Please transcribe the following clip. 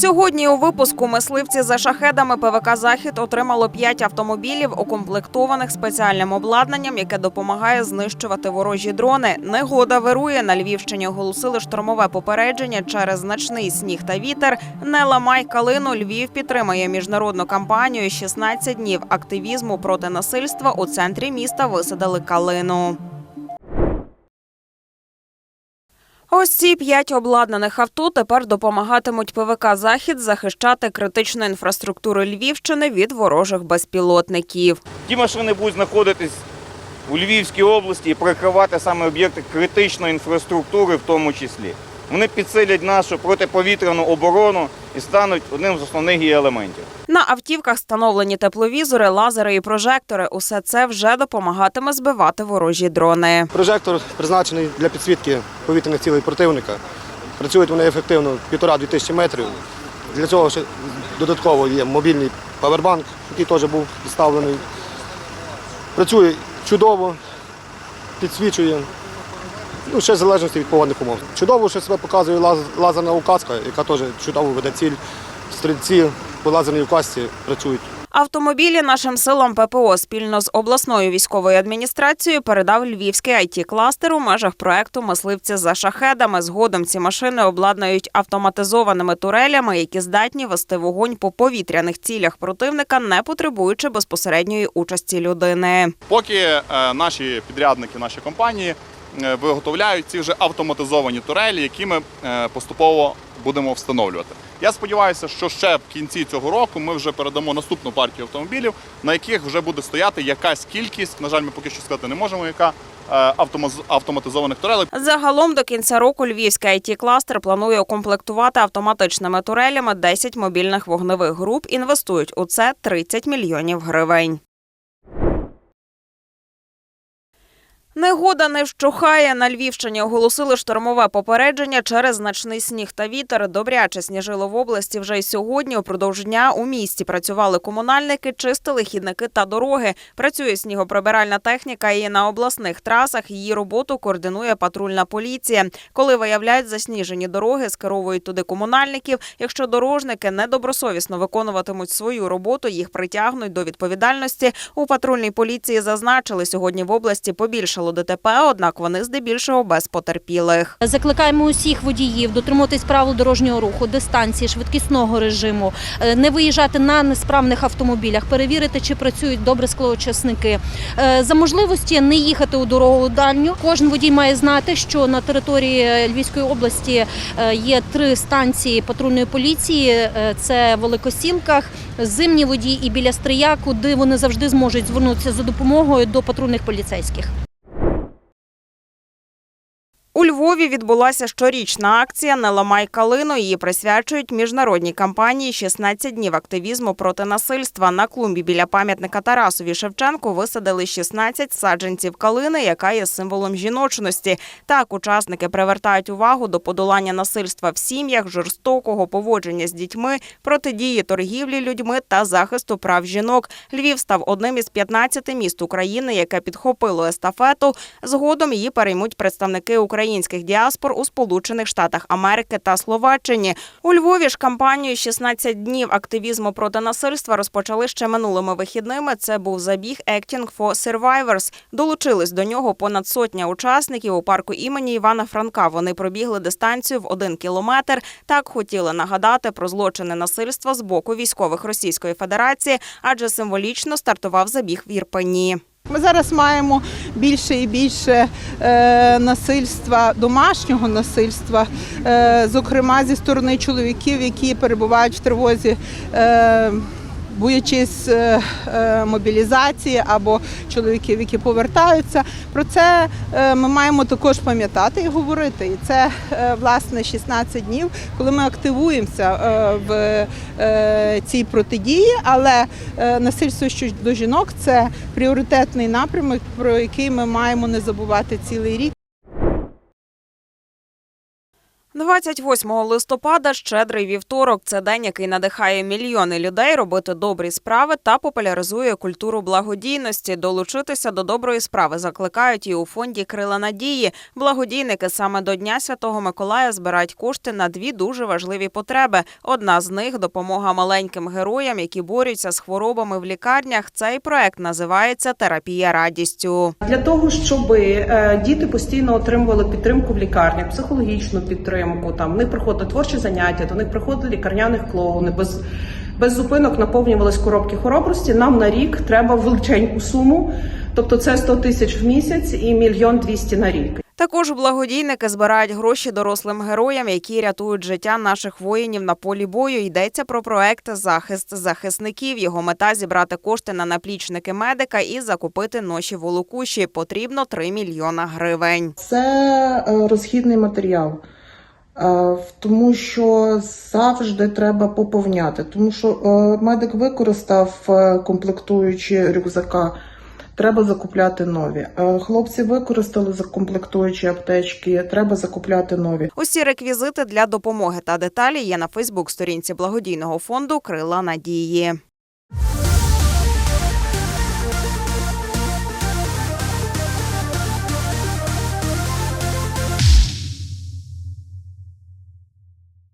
Сьогодні у випуску мисливці за шахедами ПВК Захід отримало 5 автомобілів, укомплектованих спеціальним обладнанням, яке допомагає знищувати ворожі дрони. Негода вирує на Львівщині. Оголосили штормове попередження через значний сніг та вітер. Не ламай калину. Львів підтримає міжнародну кампанію «16 днів активізму проти насильства. У центрі міста висадили калину. Ось ці п'ять обладнаних авто тепер допомагатимуть ПВК Захід захищати критичну інфраструктуру Львівщини від ворожих безпілотників. Ті машини будуть знаходитись у Львівській області і прикривати саме об'єкти критичної інфраструктури, в тому числі. Вони підсилять нашу протиповітряну оборону і стануть одним з основних її елементів. На автівках встановлені тепловізори, лазери і прожектори. Усе це вже допомагатиме збивати ворожі дрони. Прожектор призначений для підсвітки повітряних цілей противника. Працюють вони ефективно 1,5-2 тисячі метрів. Для цього ще додатково є мобільний павербанк, який теж був підставлений. Працює чудово, підсвічує. Ну, ще в залежності від погодних умов. Чудово, що себе показує лаз- лазерна указка, яка теж чудово веде ціль. Стрільці по лазерній указці працюють. Автомобілі нашим силам ППО спільно з обласною військовою адміністрацією передав львівський it кластер у межах проекту Мисливці за шахедами. Згодом ці машини обладнають автоматизованими турелями, які здатні вести вогонь по повітряних цілях противника, не потребуючи безпосередньої участі людини. Поки е, наші підрядники, наші компанії виготовляють ці вже автоматизовані турелі, які ми е, поступово будемо встановлювати. Я сподіваюся, що ще в кінці цього року ми вже передамо наступну партію автомобілів, на яких вже буде стояти якась кількість. На жаль, ми поки що сказати не можемо, яка е, автоматизованих турелей. Загалом до кінця року львівський it кластер планує укомплектувати автоматичними турелями 10 мобільних вогневих груп. Інвестують у це 30 мільйонів гривень. Негода не вщухає. На Львівщині оголосили штормове попередження через значний сніг та вітер. Добряче сніжило в області вже й сьогодні. Упродовж дня у місті працювали комунальники, чистили хідники та дороги. Працює снігоприбиральна техніка і на обласних трасах. Її роботу координує патрульна поліція. Коли виявляють засніжені дороги, скеровують туди комунальників. Якщо дорожники недобросовісно виконуватимуть свою роботу, їх притягнуть до відповідальності. У патрульній поліції зазначили, сьогодні в області побільшало ДТП, однак вони здебільшого без потерпілих. Закликаємо усіх водіїв дотримуватись правил дорожнього руху, дистанції, швидкісного режиму, е, не виїжджати на несправних автомобілях, перевірити, чи працюють добре склоочисники. Е, За можливості не їхати у дорогу дальню. Кожен водій має знати, що на території Львівської області е, є три станції патрульної поліції: це в Великосілках, зимні водії і біля Стрия, куди вони завжди зможуть звернутися за допомогою до патрульних поліцейських. У Львові відбулася щорічна акція Не ламай калину. Її присвячують міжнародній кампанії «16 днів активізму проти насильства. На клумбі біля пам'ятника Тарасові Шевченку висадили 16 саджанців калини, яка є символом жіночності. Так учасники привертають увагу до подолання насильства в сім'ях, жорстокого поводження з дітьми, протидії торгівлі людьми та захисту прав жінок. Львів став одним із 15 міст України, яке підхопило естафету. Згодом її переймуть представники українських діаспор у Сполучених Штатах Америки та Словаччині. У Львові ж кампанію «16 днів активізму проти насильства розпочали ще минулими вихідними. Це був забіг Acting for Survivors. Долучились до нього понад сотня учасників у парку імені Івана Франка. Вони пробігли дистанцію в один кілометр. Так хотіли нагадати про злочини насильства з боку військових Російської Федерації, адже символічно стартував забіг в Ірпені. Ми зараз маємо більше і більше е, насильства, домашнього насильства, е, зокрема зі сторони чоловіків, які перебувають в тривозі. Боячись е, е, мобілізації або чоловіків, які повертаються, про це е, ми маємо також пам'ятати і говорити. І це власне 16 днів, коли ми активуємося в цій протидії, але насильство щодо жінок це пріоритетний напрямок, про який ми маємо не забувати цілий рік. 28 листопада щедрий вівторок. Це день, який надихає мільйони людей робити добрі справи та популяризує культуру благодійності. Долучитися до доброї справи закликають і у фонді Крила Надії. Благодійники саме до Дня Святого Миколая збирають кошти на дві дуже важливі потреби. Одна з них допомога маленьким героям, які борються з хворобами в лікарнях. Цей проект називається Терапія радістю. Для того щоб е, діти постійно отримували підтримку в лікарнях, психологічну підтримку. Там в них проходили творчі заняття, до них приходили лікарняних клоуни, без, без зупинок наповнювались коробки хоробрості. Нам на рік треба величеньку суму, тобто це 100 тисяч в місяць і мільйон двісті на рік. Також благодійники збирають гроші дорослим героям, які рятують життя наших воїнів на полі бою. Йдеться про проект Захист захисників. Його мета зібрати кошти на наплічники медика і закупити ноші волокуші. Потрібно 3 мільйона гривень. Це е, розхідний матеріал, тому що завжди треба поповняти, тому що е, медик використав е, комплектуючі рюкзака. Треба закупляти нові. Е, Хлопці використали закомплектуючі аптечки. Треба закупляти нові. Усі реквізити для допомоги та деталі є на Фейсбук-сторінці благодійного фонду Крила Надії.